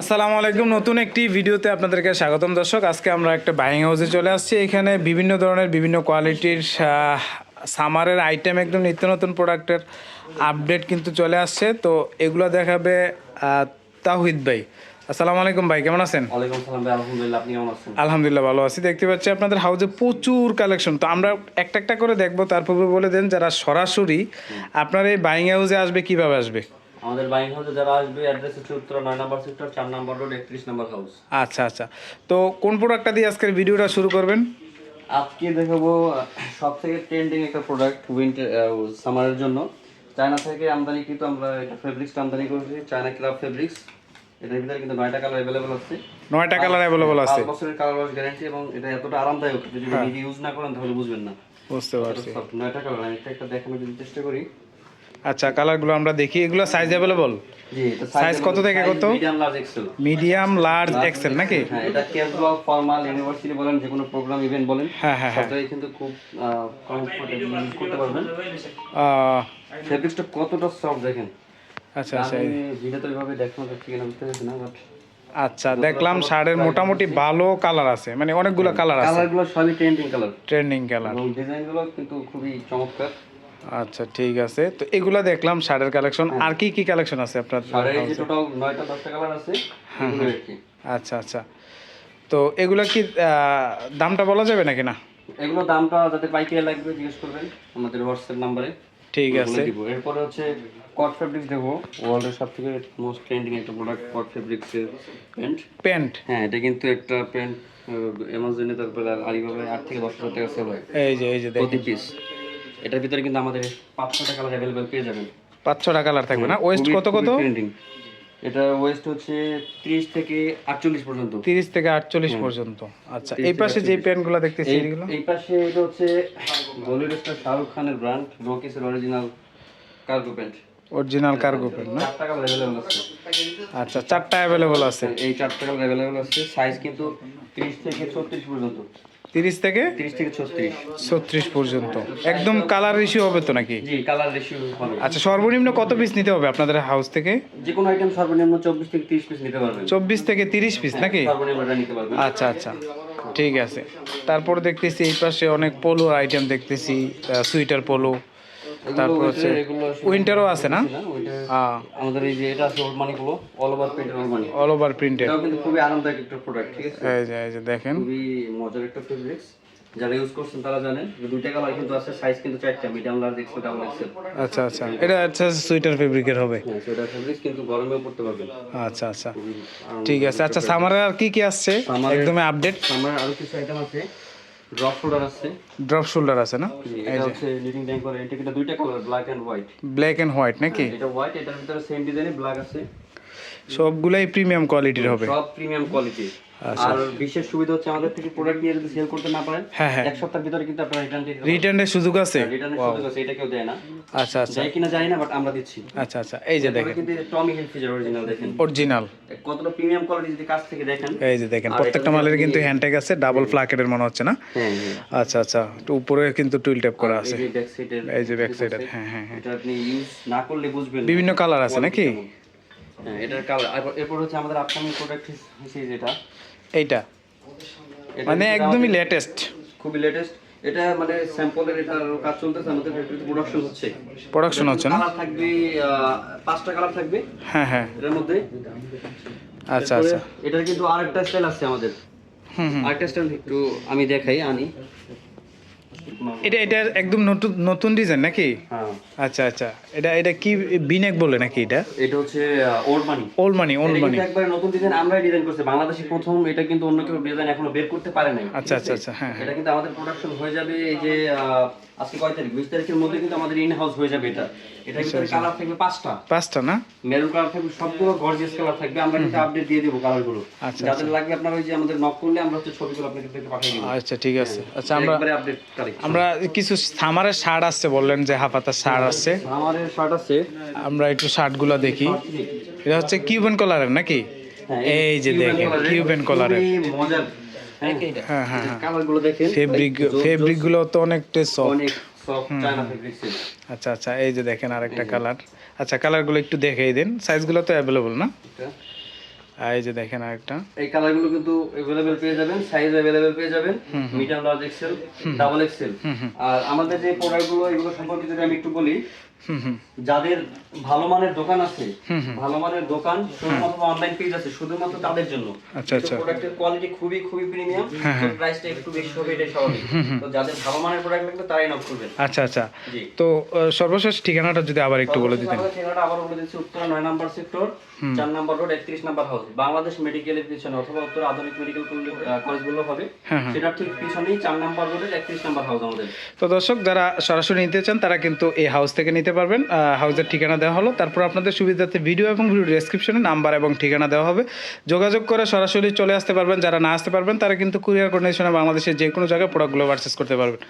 আসসালামু আলাইকুম। নতুন একটি ভিডিওতে আপনাদেরকে স্বাগতম দর্শক। আজকে আমরা একটা বাইং হাউসে চলে আসছি। এখানে বিভিন্ন ধরনের বিভিন্ন কোয়ালিটির সামারের আইটেম একদম নিত্য নতুন প্রোডাক্টের আপডেট কিন্তু চলে আসছে। তো এগুলো দেখাবে তাহিদ ভাই। আসসালামু আলাইকুম ভাই কেমন আছেন? আলহামদুলিল্লাহ ভালো আছি। দেখতে পাচ্ছি আপনাদের হাউসে প্রচুর কালেকশন তো আমরা একটা একটা করে দেখব তারপর বলে দেন যারা সরাসরি আপনার এই বাইং হাউসে আসবে কীভাবে আসবে? আমাদের বাইং হাউসে যারা আসবে অ্যাড্রেস হচ্ছে উত্তর নয় নম্বর সেক্টর চার নম্বর রোড একত্রিশ নম্বর হাউস আচ্ছা আচ্ছা। তো কোন প্রোডাক্টটা দিয়ে আজকের ভিডিওটা শুরু করবেন? আজকে দেখাবো সব থেকে ট্রেন্ডিং একটা প্রোডাক্ট উইন্টার সামারের জন্য। চায়না থেকে আমদানি কিন্তু আমরা এটা ফেব্রিক্সটা আমদানি করেছি চায়না ক্লাব ফেব্রিক্স এটার ভিতরে কিন্তু নয়টা কালার অ্যাভেলেবল আছে। নয়টা কালার অ্যাভেলেবল আছে। পাঁচ বছরের কালার ওয়াশ গ্যারান্টি এবং এটা এতটা আরামদায়ক যদি নিজে ইউজ না করেন তাহলে বুঝবেন না। বুঝতে পারছি। নয়টা কালার আমি একটা একটা দেখানোর চেষ্টা করি। আচ্ছা কালারগুলো আমরা দেখি। এগুলো সাইজ অ্যাভেলেবল জি এটা Size কত থেকে কত? Medium large XL medium large XL নাকি হ্যাঁ এটা ক্যাজুয়াল ফর্মাল ইউনিভার্সিটি বলেন যে কোনো প্রোগ্রাম ইভেন্ট বলেন হ্যাঁ হ্যাঁ হ্যাঁ। সবটাই কিন্তু খুব কমফোর্টেবল করতে পারবেন। আহ, ফেব্রিক্সটা কতটা সফট দেখেন? আচ্ছা আচ্ছা। আমি ভিডিওতে ওইভাবে দেখানো যাচ্ছে কিনা বুঝতে পারছি না বাট আচ্ছা দেখলাম শার্টের মোটামুটি ভালো কালার আছে মানে অনেকগুলো কালার আছে। কালারগুলো সবই ট্রেন্ডিং কালার ট্রেন্ডিং কালার এবং ডিজাইনগুলো কিন্তু খুবই চমৎকার। আচ্ছা ঠিক আছে। তো এগুলা দেখলাম শার্টের কালেকশন আর কি কি কালেকশন আছে আপনার? টোটাল নয়টা দশটা কালার আছে এগুলো আর আচ্ছা আচ্ছা। তো এগুলা কি দামটা বলা যাবে নাকি না? এগুলো দামটা যাতে পাইকারি লাগবে জিজ্ঞেস করবেন। আমাদের হোয়াটসঅ্যাপ নাম্বারে। ঠিক আছে। এরপরে হচ্ছে কট ফেব্রিক্স দেখব ওয়ার্ল্ডের সব থেকে মোস্ট ট্রেন্ডিং একটা প্রোডাক্ট কট ফেব্রিক্সের প্যান্ট। প্যান্ট? হ্যাঁ এটা কিন্তু একটা প্যান্ট অ্যামাজনে তারপরে আলিবাবায় আট থেকে দশ হাজার টাকা সেল হয়। এই যে এই যে দেখুন। প্রতি পিস এটার ভিতরে কিন্তু আমাদের পাঁচ ছটা কালার অ্যাভেলেবেল পেয়ে যাবেন। পাঁচ ছটা কালার থাকবে না? ওয়েস্ট কত কত? এটা ওয়েস্ট হচ্ছে ত্রিশ থেকে আটচল্লিশ পর্যন্ত। তিরিশ থেকে আটচল্লিশ পর্যন্ত। আচ্ছা এই পাশে যে প্যান্টগুলো দেখতেছি এগুলো? এই পাশে এটা হচ্ছে বলিউড স্টার শাহরুখ খানের brand রকিসের original cargo pant original cargo pant না? চারটা কালার অ্যাভেলেবল আছে। আচ্ছা চারটা অ্যাভেলেবল আছে। এই চারটা কালার অ্যাভেলেবল আছে। সাইজ কিন্তু ত্রিশ থেকে ছত্রিশ পর্যন্ত। তিরিশ থেকে? ত্রিশ থেকে ছত্রিশ। ছত্রিশ পর্যন্ত। একদম কালার ইস্যু হবে তো নাকি? জি কালার রেশিও হবে। আচ্ছা সর্বনিম্ন কত পিস নিতে হবে আপনাদের হাউস থেকে? যে কোনো আইটেম সর্বনিম্ন চব্বিশ থেকে তিরিশ পিস নিতে পারবেন। চব্বিশ থেকে তিরিশ পিস নাকি? সর্বনিম্নটা নিতে পারবেন। আচ্ছা আচ্ছা ঠিক আছে। তারপর দেখতেছি এই পাশে অনেক পোলো আইটেম দেখতেছি সুইটার পোলো তারপর হচ্ছে উইন্টারও আছে না? হ্যাঁ আমাদের এই যে এটা আছে all over money all over printed এটাও কিন্তু খুবই আরামদায়ক একটা প্রোডাক্ট ঠিক আছে? এই যে এই যে দেখেন। খুবই মজার একটা ফেব্রিক্স যারা ইউজ করছেন তারা জানেন দুইটা কালার কিন্তু আছে সাইজ কিন্তু চারটা medium large XL double XL আচ্ছা আচ্ছা। এটা আচ্ছা সুইটার ফেব্রিকের হবে। হ্যাঁ সেটা ফেব্রিক্স কিন্তু গরমেও পড়তে পারবেন। আচ্ছা আচ্ছা। ঠিক আছে আচ্ছা সামারের আর কি কি আসছে? একদমই আপডেট আমার আরও কিছু আইটেম আছে। ড্রপ শোল্ডার আছে। ড্রপ শোল্ডার আছে না? এটা হচ্ছে লিডিং করে এটা দুইটা colour black and white black and white নাকি? এটা হোয়াইট এটার ভিতরে সেম ডিজাইনে ব্ল্যাক আছে। সবগুলাই প্রিমিয়াম কোয়ালিটির হবে। সব প্রিমিয়াম কোয়ালিটি আর বিশেষ সুবিধা হচ্ছে আমাদের থেকে প্রোডাক্ট নিয়ে যদি সেল করতে না পারেন হ্যাঁ হ্যাঁ। এক সপ্তাহের ভিতরে কিন্তু আপনারা রিটার্ন দিয়ে রিটার্নের সুযোগ আছে? রিটার্নের সুযোগ আছে এটা কেউ দেয় না। আচ্ছা আচ্ছা। যায় কিনা জানি না বাট আমরা দিচ্ছি। আচ্ছা আচ্ছা। এই যে দেখেন। কিন্তু টমি হিলফিজার অরিজিনাল দেখেন। অরিজিনাল কতটা প্রিমিয়াম কোয়ালিটি যদি কাছ থেকে দেখেন এই যে দেখেন প্রত্যেকটা মালের কিন্তু হ্যান্ডটেক আছে ডাবল ফ্লাকেটের মনে হচ্ছে না? হ্যাঁ হ্যাঁ। আচ্ছা আচ্ছা। উপরে কিন্তু টুইল ট্যাপ করা আছে। এই যে ব্যাক সাইডের এই যে ব্যাক সাইডের হ্যাঁ হ্যাঁ হ্যাঁ। এটা আপনি ইউজ না করলে বুঝবেন বিভিন্ন কালার আছে নাকি? হ্যাঁ এটার কালার এরপর হচ্ছে আমাদের আপকামিং প্রোডাক্ট যেটা এইটা। মানে একদমই লেটেস্ট খুবই লেটেস্ট এটা মানে স্যাম্পলের এটা কাজ চলতেছে আমাদের ফ্যাক্টরিতে প্রোডাকশন হচ্ছে। প্রোডাকশন হচ্ছে না? কালার থাকবে পাঁচটা কালার থাকবে। হ্যাঁ হ্যাঁ। এটার মধ্যে। আচ্ছা আচ্ছা। এটার কিন্তু আরেকটা স্টাইল আছে আমাদের। হুম হুম। আরেকটা স্টাইল একটু আমি দেখাই আনি। এটা এটা একদম নতুন নতুন ডিজাইন নাকি? হ্যাঁ। আচ্ছা আচ্ছা। এটা এটা কি বিনেক বলে নাকি এটা? এটা হচ্ছে old money old money old money একবারে নতুন ডিজাইন আমরাই ডিজাইন করছি। বাংলাদেশে প্রথম এটা কিন্তু অন্য কেউ ডিজাইন এখনও বের করতে পারে নাই। আচ্ছা আচ্ছা আচ্ছা হ্যাঁ হ্যাঁ। এটা কিন্তু আমাদের প্রোডাকশন হয়ে যাবে এই যে আজকে কয় তারিখ? বিশ তারিখের মধ্যে কিন্তু আমাদের ইন হাউস হয়ে যাবে এটা। এটা আচ্ছা, কিন্তু কালার থাকবে পাঁচটা। পাঁচটা না? মেরুন কালার থাকবে সবগুলো গর্জিয়াস কালার থাকবে। আমরা কিন্তু আপডেট দিয়ে দেবো কালারগুলো আচ্ছা, যাদের লাগবে আপনার ওই যে আমাদের নক করলে আমরা হচ্ছে ছবিগুলো আপনাকে দেখে পাঠিয়ে দিব। আচ্ছা ঠিক আছে। আচ্ছা আমরা একবারে আপডেট কালেকশন আমরা কিছু সামারের শার্ট আসছে বললেন যে হাফাতা শার্ট আসছে। আমাদের শার্ট আছে আমরা একটু শার্টগুলো দেখি। এটা হচ্ছে কিউবেন কলারের নাকি? হ্যাঁ, এই যে দেখেন কিউবেন কলারের। হ্যাঁ হ্যাঁ হ্যাঁ হ্যাঁ। কালারগুলো দেখেন। ফেব্রিক ফেব্রিকগুলো তো অনেকটা সফট অনেক সফট চায়না ফেব্রিক্স আচ্ছা আচ্ছা এই যে দেখেন আরেকটা কালার। আচ্ছা কালারগুলো একটু দেখাই দেন। সাইজগুলো তো অ্যাভেলেবল না? এই যে দেখেন আরেকটা। এই কালারগুলো কিন্তু অ্যাভেলেবেল পেয়ে যাবেন সাইজ অ্যাভেলেবেল পেয়ে যাবেন medium large XL double XL আর আমাদের যে প্রোডাক্টগুলো এগুলো সম্পর্কে যদি আমি একটু বলি যাদের ভালো মানের দোকান আছে ভালো মানের দোকান শুধুমাত্র অনলাইন পেজ আছে শুধুমাত্র তাদের জন্য। আচ্ছা আচ্ছা। প্রোডাক্টের কোয়ালিটি খুবই খুবই প্রিমিয়াম প্রাইসটা একটু বেশি হবে এটাই স্বাভাবিক। তো যাদের ভালো মানের প্রোডাক্ট লাগবে তারাই নক করবেন। আচ্ছা আচ্ছা। তো সর্বশেষ ঠিকানাটা যদি আবার একটু বলে দিতেন। ঠিকানাটা আবার বলে দিচ্ছি উত্তরা নয় নাম্বার সেক্টর চার নাম্বার রোড একত্রিশ নাম্বার হাউস বাংলাদেশ মেডিকেলের পিছনে অথবা উত্তর আধুনিক মেডিকেল কলেজ বললে হবে। হ্যাঁ, সেটার ঠিক পিছনেই চার নাম্বার রোডের একত্রিশ নাম্বার হাউস আমাদের। তো দর্শক যারা সরাসরি নিতে চান তারা কিন্তু এই হাউস থেকে নিতে পারবেন। হাউসের ঠিকানা দেওয়া হলো। তারপর আপনাদের সুবিধার্থে ভিডিও এবং ভিডিও ডেসক্রিপশনে নাম্বার এবং ঠিকানা দেওয়া হবে। যোগাযোগ করে সরাসরি চলে আসতে পারবেন। যারা না আসতে পারবেন তারা কিন্তু কুরিয়ার কন্ডিশনে বাংলাদেশের যে কোনো জায়গায় প্রোডাক্টগুলো পারচেস করতে পারবেন।